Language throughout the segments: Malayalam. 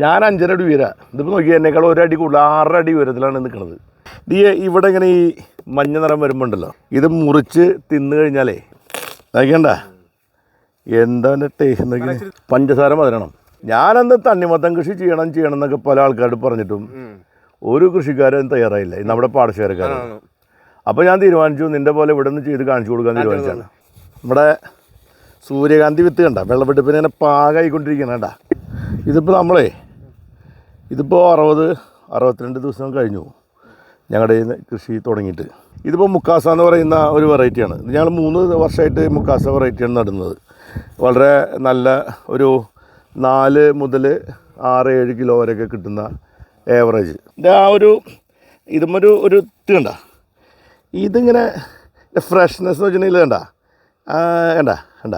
ഞാൻ അഞ്ചരടി ഉയരാ. ഇതിപ്പോൾ നോക്കി എന്നേക്കാൾ ഒരടി കൂടുതൽ ആറടി ഉയരത്തിലാണ് നിൽക്കുന്നത് ഇത് ഈ ഇവിടെ ഇങ്ങനെ ഈ മഞ്ഞ നിറം വരുമ്പോണ്ടല്ലോ ഇത് മുറിച്ച് തിന്നു കഴിഞ്ഞാലേ കഴിക്കണ്ട എന്താ ടേസ്റ്റ് പഞ്ചസാര മതിരണം ഞാനന്ന് തണ്ണിമത്തം കൃഷി ചെയ്യണം ചെയ്യണം എന്നൊക്കെ പല ആൾക്കാരോട് പറഞ്ഞിട്ടും ഒരു കൃഷിക്കാരും തയ്യാറായില്ല. നമ്മുടെ പാടശേഖരക്കാരാണ് അപ്പോൾ ഞാൻ തീരുമാനിച്ചു നിന്റെ പോലെ ഇവിടെ നിന്ന് ചെയ്ത് കാണിച്ചു കൊടുക്കാൻ തീരുമാനിച്ചാണ് നമ്മുടെ സൂര്യകാന്തി വിത്ത് കണ്ട വെള്ളപ്പെട്ടിപ്പിനെ ഇങ്ങനെ കേട്ടാ ഇതിപ്പോൾ നമ്മളേ ഇതിപ്പോൾ അറുപത് അറുപത്തിരണ്ട് ദിവസം കഴിഞ്ഞു ഞങ്ങളുടെ കൃഷി തുടങ്ങിയിട്ട്. ഇതിപ്പോൾ മുക്കാസ എന്ന് പറയുന്ന ഒരു വെറൈറ്റിയാണ് ഇത് ഞങ്ങൾ മൂന്ന് വർഷമായിട്ട് മുക്കാസ വെറൈറ്റിയാണ് നടുന്നത്. വളരെ നല്ല ഒരു നാല് മുതൽ ആറ് ഏഴ് കിലോ വരെയൊക്കെ കിട്ടുന്ന ഏവറേജ് ആ ഒരു ഇതുമൊരു ഒരു ഒരു കണ്ട? ഇതിങ്ങനെ ഫ്രഷ്നെസ് എന്ന് വെച്ചിട്ടുണ്ടെങ്കിൽ കണ്ട? കണ്ട കണ്ട?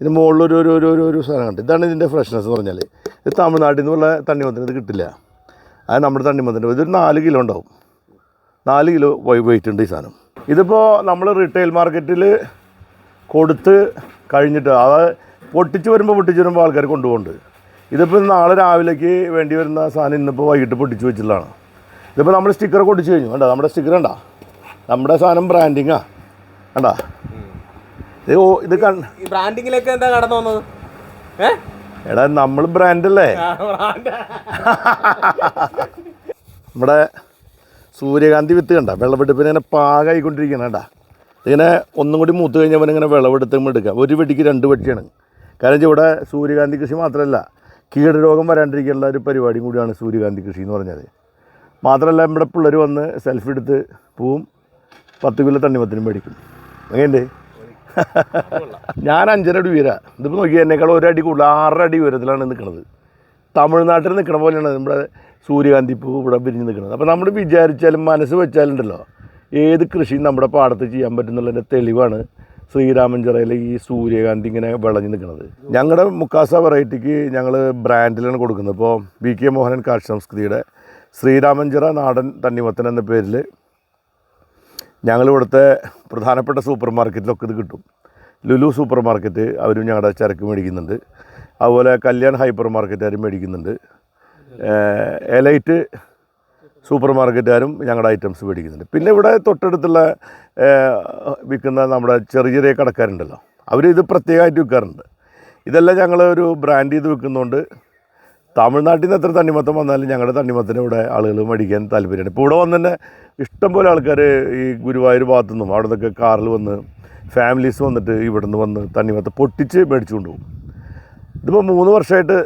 ഇതിന് മുകളിലൊരു ഒരു ഒരു ഒരു ഒരു സാധനം കണ്ട്. ഇതാണ് ഇതിന്റെ ഫ്രഷ്നെസ് എന്ന് പറഞ്ഞാൽ ഇത് തമിഴ്നാട്ടിൽ നിന്നുള്ള തണ്ണിമത്തിന് ഇത് കിട്ടില്ല. അത് നമ്മുടെ തണ്ണിമത്തിന്റെ ഇതൊരു നാല് കിലോ ഉണ്ടാവും. നാല് കിലോ വെയിറ്റ് ഉണ്ട് ഈ സാധനം. ഇതിപ്പോൾ നമ്മൾ റീറ്റെയിൽ മാർക്കറ്റിൽ കൊടുത്ത് കഴിഞ്ഞിട്ട് അത് പൊട്ടിച്ച് വരുമ്പോൾ പൊട്ടിച്ച് വരുമ്പോൾ ആൾക്കാർ കൊണ്ടുപോകുന്നുണ്ട്. ഇതിപ്പോൾ നാളെ രാവിലേക്ക് വേണ്ടി വരുന്ന സാധനം ഇന്നിപ്പോൾ വൈകിട്ട് പൊട്ടിച്ച് വെച്ചിട്ടുള്ളതാണ്. ഇതിപ്പോൾ നമ്മൾ സ്റ്റിക്കർ പൊട്ടിച്ച് കഴിഞ്ഞു. കണ്ടോ? നമ്മുടെ സ്റ്റിക്കർ കണ്ടാ? നമ്മുടെ സാധനം ബ്രാൻഡിങ്ങാണ് കണ്ടാ? ഇത് ഇത് ബ്രാൻഡിങ്ങിലേക്ക് എന്താ കടന്നു വന്നത്? എടാ നമ്മൾ ബ്രാൻഡല്ലേ നമ്മുടെ സൂര്യകാന്തി വിത്ത് കണ്ട വിളവെടുപ്പിന് ഇങ്ങനെ പാകമായിക്കൊണ്ടിരിക്കണം കേട്ടാ ഇങ്ങനെ ഒന്നും കൂടി മൂത്ത് കഴിഞ്ഞാൽ ഇങ്ങനെ വിളവെടുത്തുമ്പോൾ എടുക്കാം. ഒരു വെടിക്ക് രണ്ട് വെട്ടിയാണ്. കാരണം ഇവിടെ സൂര്യകാന്തി കൃഷി മാത്രമല്ല കീടരോഗം വരാണ്ടിരിക്കാനുള്ള ഒരു പരിപാടിയും കൂടിയാണ് സൂര്യകാന്തി കൃഷി എന്ന് പറഞ്ഞത്. മാത്രമല്ല നമ്മുടെ പിള്ളേർ വന്ന് സെൽഫി എടുത്ത് പോവും പത്ത് കിലോ തണ്ണിമത്തിനും മേടിക്കും. അങ്ങനെയുണ്ട്. ഞാൻ അഞ്ചരടി ഉയരാ. ഇതിപ്പോൾ നോക്കി എന്നെക്കാളും ഒരടി കൂടുതൽ ആറടി ഉയരത്തിലാണ് നിൽക്കുന്നത് തമിഴ്നാട്ടിൽ നിൽക്കണ പോലെയാണ് നമ്മുടെ സൂര്യകാന്തി പൂ ഇവിടെ പിരിഞ്ഞ് നിൽക്കുന്നത് അപ്പോൾ നമ്മൾ വിചാരിച്ചാലും മനസ്സ് വെച്ചാലുണ്ടല്ലോ ഏത് കൃഷിയും നമ്മുടെ പാടത്ത് ചെയ്യാൻ പറ്റുന്നുള്ളതിന്റെ തെളിവാണ് ശ്രീരാമഞ്ചിറയിലെ ഈ സൂര്യകാന്തി ഇങ്ങനെ വിളഞ്ഞ് നിൽക്കുന്നത് ഞങ്ങളുടെ മുക്കാസ വെറൈറ്റിക്ക് ഞങ്ങൾ ബ്രാൻഡിലാണ് കൊടുക്കുന്നത്. ഇപ്പോൾ ബി കെ മോഹനൻ കാർഷിക സംസ്കൃതിയുടെ ശ്രീരാമഞ്ചിറ നാടൻ തണ്ണിമത്തൻ എന്ന പേരിൽ ഞങ്ങൾ ഇവിടുത്തെ പ്രധാനപ്പെട്ട സൂപ്പർ മാർക്കറ്റിലൊക്കെ ഇത് കിട്ടും. ലുലു സൂപ്പർ മാർക്കറ്റ് അവരും ഞങ്ങളുടെ ചരക്ക് മേടിക്കുന്നുണ്ട്. അതുപോലെ കല്യാൺ ഹൈപ്പർ മാർക്കറ്റുകാരും മേടിക്കുന്നുണ്ട്. എലൈറ്റ് സൂപ്പർ മാർക്കറ്റുകാരും ഞങ്ങളുടെ ഐറ്റംസ് മേടിക്കുന്നുണ്ട്. പിന്നെ ഇവിടെ തൊട്ടടുത്തുള്ള വിൽക്കുന്ന നമ്മുടെ ചെറിയ ചെറിയ കടക്കാരുണ്ടല്ലോ. അവർ ഇത് പ്രത്യേകമായിട്ട് വിൽക്കാറുണ്ട്. ഇതെല്ലാം ഞങ്ങൾ ഒരു ബ്രാൻഡ് ചെയ്ത് വിൽക്കുന്നതുകൊണ്ട് തമിഴ്നാട്ടിൽ നിന്ന് എത്ര തണ്ണിമത്തം വന്നാലും ഞങ്ങളുടെ തണ്ണിമത്തിന് ഇവിടെ ആളുകൾ മേടിക്കാൻ താല്പര്യമാണ് ഇപ്പോൾ ഇവിടെ വന്നു ഇഷ്ടംപോലെ ആൾക്കാർ ഈ ഗുരുവായൂർ ഭാഗത്തു നിന്നും അവിടെ നിന്നൊക്കെ കാറിൽ വന്ന് ഫാമിലീസ് വന്നിട്ട് ഇവിടെ നിന്ന് വന്ന് തണ്ണിമത്തം പൊട്ടിച്ച് മേടിച്ചു കൊണ്ടുപോകും ഇതിപ്പോൾ മൂന്ന് വർഷമായിട്ട്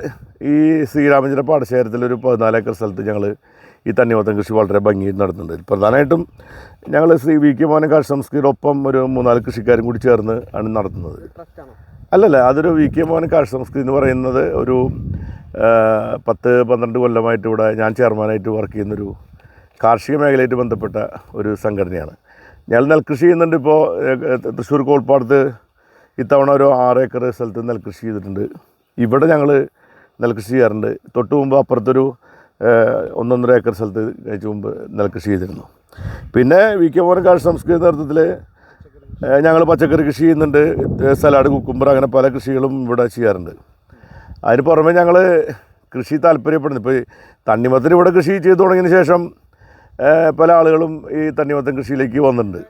ഈ ശ്രീരാമചന്ദ്ര പാടശേഖരത്തിലൊരു പതിനാലേക്കർ സ്ഥലത്ത് ഞങ്ങൾ ഈ തണ്ണിമത്തം കൃഷി വളരെ ഭംഗിയിൽ നടത്തുന്നുണ്ട്. പ്രധാനമായിട്ടും ഞങ്ങൾ ശ്രീ വി കെ മോഹൻ കാർഷിക സംസ്കൃതിയുടെ ഒപ്പം ഒരു മൂന്നാൽ കൃഷിക്കാരും കൂടി ചേർന്ന് ആണ് നടത്തുന്നത്? അല്ലല്ല അതൊരു വി കെ മോഹൻ കാർഷി സംസ്കൃതി എന്ന് പറയുന്നത് ഒരു പത്ത് പന്ത്രണ്ട് കൊല്ലമായിട്ട് ഇവിടെ ഞാൻ ചെയർമാനായിട്ട് വർക്ക് ചെയ്യുന്നൊരു കാർഷിക മേഖലയായിട്ട് ബന്ധപ്പെട്ട ഒരു സംഘടനയാണ്. ഞങ്ങൾ നെൽകൃഷി ചെയ്യുന്നുണ്ട് ഇപ്പോൾ തൃശ്ശൂർ കോൾപ്പാടത്ത് ഇത്തവണ ഒരു ആറ് ഏക്കർ സ്ഥലത്ത് നെൽകൃഷി ചെയ്തിട്ടുണ്ട്. ഇവിടെ ഞങ്ങൾ നെൽകൃഷി ചെയ്യാറുണ്ട്. തൊട്ട് മുമ്പ് അപ്പുറത്തൊരു ഒന്നൊന്നര ഏക്കർ സ്ഥലത്ത് കഴിച്ച് മുമ്പ് നെൽകൃഷി ചെയ്തിരുന്നു. പിന്നെ വി കെ മോഹൻ കാർഷി സംസ്കൃതി നേതൃത്വത്തിൽ ഞങ്ങൾ പച്ചക്കറി കൃഷി ചെയ്യുന്നുണ്ട്. സലാഡ് കുക്കുമ്പർ അങ്ങനെ പല കൃഷികളും ഇവിടെ ചെയ്യാറുണ്ട്. അതിന് പുറമെ ഞങ്ങൾ കൃഷി താല്പര്യപ്പെടുന്നു. ഇപ്പോൾ തണ്ണിമത്തൻ ഇവിടെ കൃഷി ചെയ്തു തുടങ്ങിയതിന് ശേഷം പല ആളുകളും ഈ തണ്ണിമത്തൻ കൃഷിയിലേക്ക് വന്നിട്ടുണ്ട്.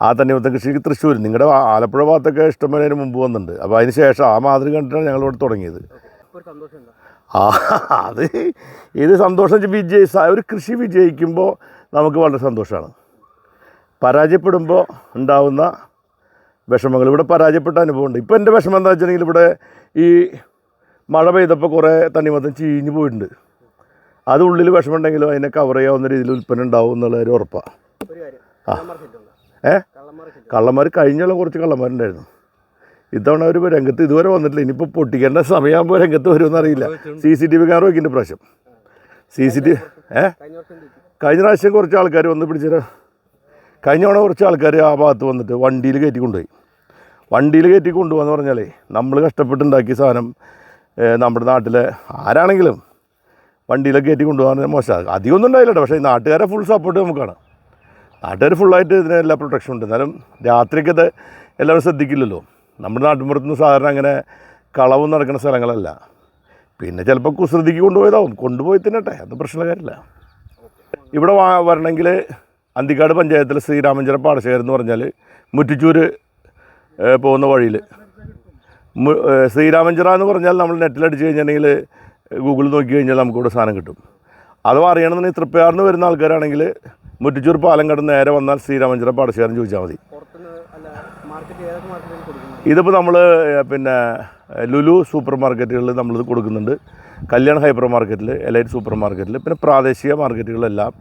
ആ തണ്ണിമത്തൻ കൃഷിക്ക് തൃശ്ശൂർ നിങ്ങളുടെ ആലപ്പുഴ ഭാഗത്തൊക്കെ ഇഷ്ടംപോലെ വരുന്നതിന് മുമ്പ് വന്നിട്ടുണ്ട്. അപ്പോൾ അതിന് ശേഷം ആ മാതൃക കണ്ടിട്ടാണ് ഞങ്ങൾ ഇവിടെ തുടങ്ങിയത്? ആ അത് ഇത് സന്തോഷം. വിജയി ഒരു കൃഷി വിജയിക്കുമ്പോൾ നമുക്ക് വളരെ സന്തോഷമാണ് പരാജയപ്പെടുമ്പോൾ ഉണ്ടാവുന്ന വിഷമങ്ങൾ. ഇവിടെ പരാജയപ്പെട്ട അനുഭവമുണ്ട്. ഇപ്പോൾ എന്റെ വിഷമം എന്താ വെച്ചിട്ടുണ്ടെങ്കിൽ ഇവിടെ ഈ മഴ പെയ്തപ്പോൾ കുറേ തണ്ണിമത്തം ചീഞ്ഞ് പോയിട്ടുണ്ട്. അത് ഉള്ളിൽ വിഷമമുണ്ടെങ്കിലും അതിനെ കവർ ചെയ്യാവുന്ന രീതിയിൽ ഉൽപ്പന്നം ഉണ്ടാവും എന്നുള്ള ഒരു ഉറപ്പാണ് ആ? ഏ? കള്ളന്മാർ കഴിഞ്ഞുള്ള കുറച്ച് കള്ളന്മാരുണ്ടായിരുന്നു. ഇത്തവണ അവർ രംഗത്ത് ഇതുവരെ വന്നിട്ടില്ല. ഇനിയിപ്പോൾ പൊട്ടിക്കേണ്ട സമയമാകുമ്പോൾ രംഗത്ത് വരുമെന്ന് അറിയില്ല. C C T V camera വയ്ക്കുന്നുണ്ട് പ്രാവശ്യം. C C T A? കഴിഞ്ഞ പ്രാവശ്യം കുറച്ച് ആൾക്കാർ വന്ന് പിടിച്ചിട്ട് കഴിഞ്ഞ തവണ കുറച്ച് ആൾക്കാർ ആ ഭാഗത്ത് വന്നിട്ട് വണ്ടിയിൽ കയറ്റി കൊണ്ടുപോയി. വണ്ടിയിൽ കയറ്റി കൊണ്ടുപോകാന്ന് പറഞ്ഞാലേ നമ്മൾ കഷ്ടപ്പെട്ടുണ്ടാക്കിയ സാധനം നമ്മുടെ നാട്ടിലെ ആരാണെങ്കിലും വണ്ടിയിലൊക്കെ കയറ്റി കൊണ്ടുപോകാൻ മോശമാണ് അധികമൊന്നും ഉണ്ടായില്ല കേട്ടോ പക്ഷേ നാട്ടുകാരെ ഫുൾ സപ്പോർട്ട് നമുക്കാണ് നാട്ടുകാർ ഫുള്ളായിട്ട് ഇതിന് എല്ലാ പ്രൊട്ടക്ഷൻ ഉണ്ട്. എന്നാലും രാത്രിക്കത് എല്ലാവരും ശ്രദ്ധിക്കില്ലല്ലോ. നമ്മുടെ നാട്ടിൻപുറത്തുനിന്ന് സാധാരണ അങ്ങനെ കളവും നടക്കുന്ന സ്ഥലങ്ങളല്ല. പിന്നെ ചിലപ്പോൾ കുസൃതിക്ക് കൊണ്ടുപോയതാവും. കൊണ്ടുപോയി തന്നെ തിന്നട്ടെ അത് പ്രശ്നമുള്ള കാര്യമില്ല ഇവിടെ വരണമെങ്കിൽ അന്തിക്കാട് പഞ്ചായത്തിലെ ശ്രീരാമഞ്ചിറ പാടശേഖരം എന്ന് പറഞ്ഞാൽ മുറ്റിച്ചൂര് പോകുന്ന വഴിയിൽ ശ്രീരാമഞ്ചിറ എന്ന് പറഞ്ഞാൽ നമ്മൾ നെറ്റിലടിച്ച് കഴിഞ്ഞിട്ടുണ്ടെങ്കിൽ ഗൂഗിളിൽ നോക്കി കഴിഞ്ഞാൽ നമുക്കിവിടെ സാധനം കിട്ടും. അഥവാ അറിയണമെന്നുണ്ടെങ്കിൽ തൃപ്പയാറിന് വരുന്ന ആൾക്കാരാണെങ്കിൽ മുറ്റിച്ചൂർ പാലം കടന്ന് നേരെ വന്നാൽ ശ്രീരാമഞ്ചിറ പാടശേഖരം ചോദിച്ചാൽ മതി. ഇതിപ്പോൾ നമ്മൾ പിന്നെ ലുലു സൂപ്പർ മാർക്കറ്റുകളിൽ നമ്മളിത് കൊടുക്കുന്നുണ്ട്. കല്യാൺ ഹൈപ്പർ മാർക്കറ്റിൽ എലൈറ്റ് സൂപ്പർ മാർക്കറ്റിൽ പിന്നെ പ്രാദേശിക മാർക്കറ്റുകളിലെല്ലാം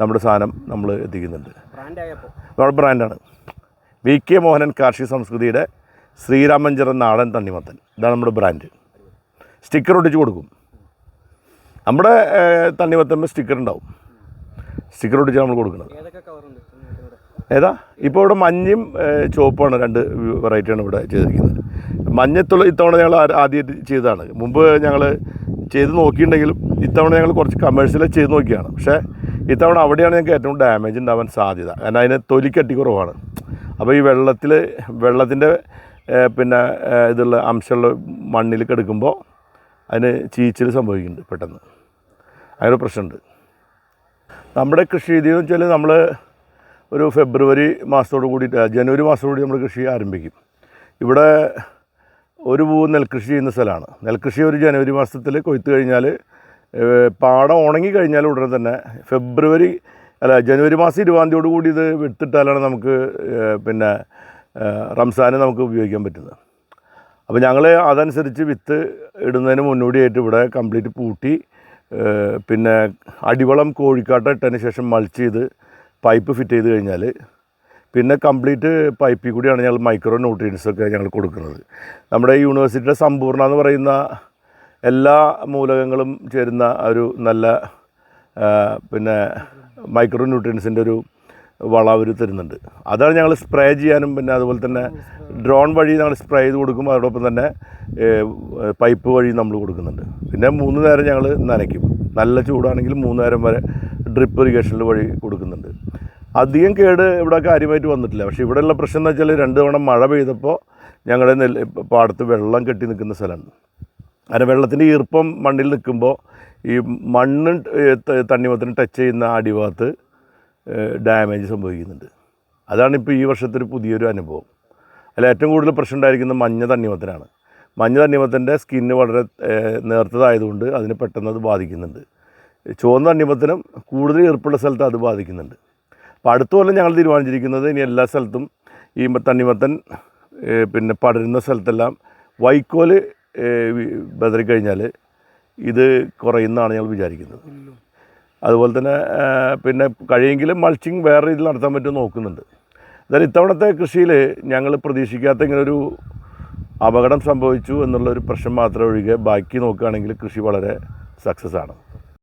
നമ്മുടെ സാധനം നമ്മൾ എത്തിക്കുന്നുണ്ട്. നമ്മുടെ ബ്രാൻഡാണ്. വി കെ മോഹനൻ കാർഷിക സംസ്കൃതിയുടെ ശ്രീരാമഞ്ചിറ നാടൻ തണ്ണിമത്തൻ. ഇതാണ് നമ്മുടെ ബ്രാൻഡ്. സ്റ്റിക്കർ ഒട്ടിച്ച് കൊടുക്കും. നമ്മുടെ തണ്ണിമത്തന്റെ തണ്ണിമത്തമ്മ സ്റ്റിക്കർ ഉണ്ടാവും. സ്റ്റിക്കർ ഒട്ടിച്ച് നമ്മൾ കൊടുക്കുന്നത്. ഏതാ? ഇപ്പോൾ ഇവിടെ മഞ്ഞയും ചുവപ്പാണ് രണ്ട് വെറൈറ്റിയാണ് ഇവിടെ ചെയ്തിരിക്കുന്നത്. മഞ്ഞത്തുള്ള ഇത്തവണ ഞങ്ങൾ ആദ്യമായിട്ട് ചെയ്തതാണ്. മുമ്പ് ഞങ്ങൾ ചെയ്ത് നോക്കിയിട്ടുണ്ടെങ്കിലും ഇത്തവണ ഞങ്ങൾ കുറച്ച് കമേഴ്ഷ്യൽ ചെയ്ത് നോക്കിയാണ്. പക്ഷേ ഇത്തവണ അവിടെയാണ് ഞങ്ങൾക്ക് ഏറ്റവും ഡാമേജ് ഉണ്ടാവാൻ സാധ്യത. കാരണം അതിന് തൊലിക്കട്ടി കുറവാണ്. അപ്പോൾ ഈ വെള്ളത്തിൽ വെള്ളത്തിന്റെ പിന്നെ ഇതുള്ള അംശമുള്ള മണ്ണിൽ കിടക്കുമ്പോൾ അതിന് ചീച്ചൽ സംഭവിക്കുന്നുണ്ട് പെട്ടെന്ന്. അതിനൊരു പ്രശ്നമുണ്ട്. നമ്മുടെ കൃഷി രീതി എന്ന് വെച്ചാൽ നമ്മൾ ഒരു ഫെബ്രുവരി മാസത്തോട് കൂടിയിട്ട് ജനുവരി മാസത്തോടു കൂടി നമ്മൾ കൃഷി ആരംഭിക്കും. ഇവിടെ ഒരു പൂവ് നെൽകൃഷി ചെയ്യുന്ന സ്ഥലമാണ്. നെൽകൃഷി ഒരു ജനുവരി മാസത്തിൽ കൊയ്ത്ത് കഴിഞ്ഞാൽ പാടം ഉണങ്ങി കഴിഞ്ഞാൽ ഉടനെ തന്നെ ഫെബ്രുവരി അല്ല ജനുവരി മാസം ഇരുപതാം കൂടി ഇത് വിത്തിട്ടാലാണ് നമുക്ക് പിന്നെ റംസാന് നമുക്ക് ഉപയോഗിക്കാൻ പറ്റുന്നത്. അപ്പോൾ ഞങ്ങൾ അതനുസരിച്ച് വിത്ത് ഇടുന്നതിന് മുന്നോടിയായിട്ട് ഇവിടെ കംപ്ലീറ്റ് പൂട്ടി പിന്നെ അടിവളം കോഴിക്കാട്ട ഇട്ടതിന് ശേഷം മൾച്ച് ചെയ്ത് പൈപ്പ് ഫിറ്റ് ചെയ്ത് കഴിഞ്ഞാൽ പിന്നെ കംപ്ലീറ്റ് പൈപ്പിൽ കൂടിയാണ് ഞങ്ങൾ മൈക്രോ ന്യൂട്രിയൻസ് ഒക്കെ ഞങ്ങൾ കൊടുക്കുന്നത്. നമ്മുടെ യൂണിവേഴ്സിറ്റിയുടെ സമ്പൂർണ എന്ന് പറയുന്ന എല്ലാ മൂലകങ്ങളും ചേരുന്ന ഒരു നല്ല പിന്നെ മൈക്രോ ന്യൂട്രിയൻസിന്റെ ഒരു വള അവർ തരുന്നുണ്ട്. അതാണ് ഞങ്ങൾ സ്പ്രേ ചെയ്യാനും പിന്നെ അതുപോലെ തന്നെ ഡ്രോൺ വഴി ഞങ്ങൾ സ്പ്രേ ചെയ്ത് കൊടുക്കും. അതോടൊപ്പം തന്നെ പൈപ്പ് വഴി നമ്മൾ കൊടുക്കുന്നുണ്ട്. പിന്നെ മൂന്ന് നേരം ഞങ്ങൾ നനയ്ക്കും. നല്ല ചൂടാണെങ്കിൽ മൂന്ന് നേരം വരെ ഡ്രിപ്പ് ഇറിഗേഷനിൽ വഴി കൊടുക്കുന്നുണ്ട്. അധികം കേട് ഇവിടെ കാര്യമായിട്ട് വന്നിട്ടില്ല. പക്ഷേ ഇവിടെയുള്ള പ്രശ്നം എന്ന് വെച്ചാൽ രണ്ട് തവണ മഴ പെയ്തപ്പോൾ ഞങ്ങളുടെ നെല്ല് പാടത്ത് വെള്ളം കെട്ടി നിൽക്കുന്ന സ്ഥലമാണ്. അങ്ങനെ വെള്ളത്തിന്റെ ഈർപ്പം മണ്ണിൽ നിൽക്കുമ്പോൾ ഈ മണ്ണ് തണ്ണിമത്തിന് ടച്ച് ചെയ്യുന്ന അടിഭാഗത്ത് ഡാമേജ് സംഭവിക്കുന്നുണ്ട്. അതാണ് ഇപ്പോൾ ഈ വർഷത്തെ ഒരു പുതിയൊരു അനുഭവം. അല്ല ഏറ്റവും കൂടുതൽ പ്രശ്നം ഉണ്ടായിരിക്കുന്നത് മഞ്ഞ തണ്ണിമത്തനാണ്. മഞ്ഞ തണ്ണിമത്തന്റെ സ്കിന്ന് വളരെ നേർത്തതായതുകൊണ്ട് അതിന് പെട്ടെന്ന് അത് ബാധിക്കുന്നുണ്ട്. ചുവന്ന തണ്ണിമത്തനും കൂടുതൽ ഈർപ്പുള്ള സ്ഥലത്ത് അത് ബാധിക്കുന്നുണ്ട്. അപ്പോൾ അടുത്ത കൊല്ലം ഞങ്ങൾ തീരുമാനിച്ചിരിക്കുന്നത് ഇനി എല്ലാ സ്ഥലത്തും ഈ തണ്ണിമത്തൻ പിന്നെ പടരുന്ന സ്ഥലത്തെല്ലാം വൈക്കോൽ ബദറിക്കഴിഞ്ഞാൽ ഇത് കുറയുന്നതാണ് ഞങ്ങൾ വിചാരിക്കുന്നത്. അതുപോലെ തന്നെ പിന്നെ കഴിയെങ്കിലും മൾച്ചിങ് വേറെ രീതിയിൽ നടത്താൻ പറ്റുമോ നോക്കുന്നുണ്ട്. എന്തായാലും ഇത്തവണത്തെ കൃഷിയിൽ ഞങ്ങൾ പ്രതീക്ഷിക്കാത്ത ഇങ്ങനൊരു അപകടം സംഭവിച്ചു എന്നുള്ളൊരു പ്രശ്നം മാത്രം ഒഴികെ ബാക്കി നോക്കുകയാണെങ്കിൽ കൃഷി വളരെ സക്സസ് ആണ്.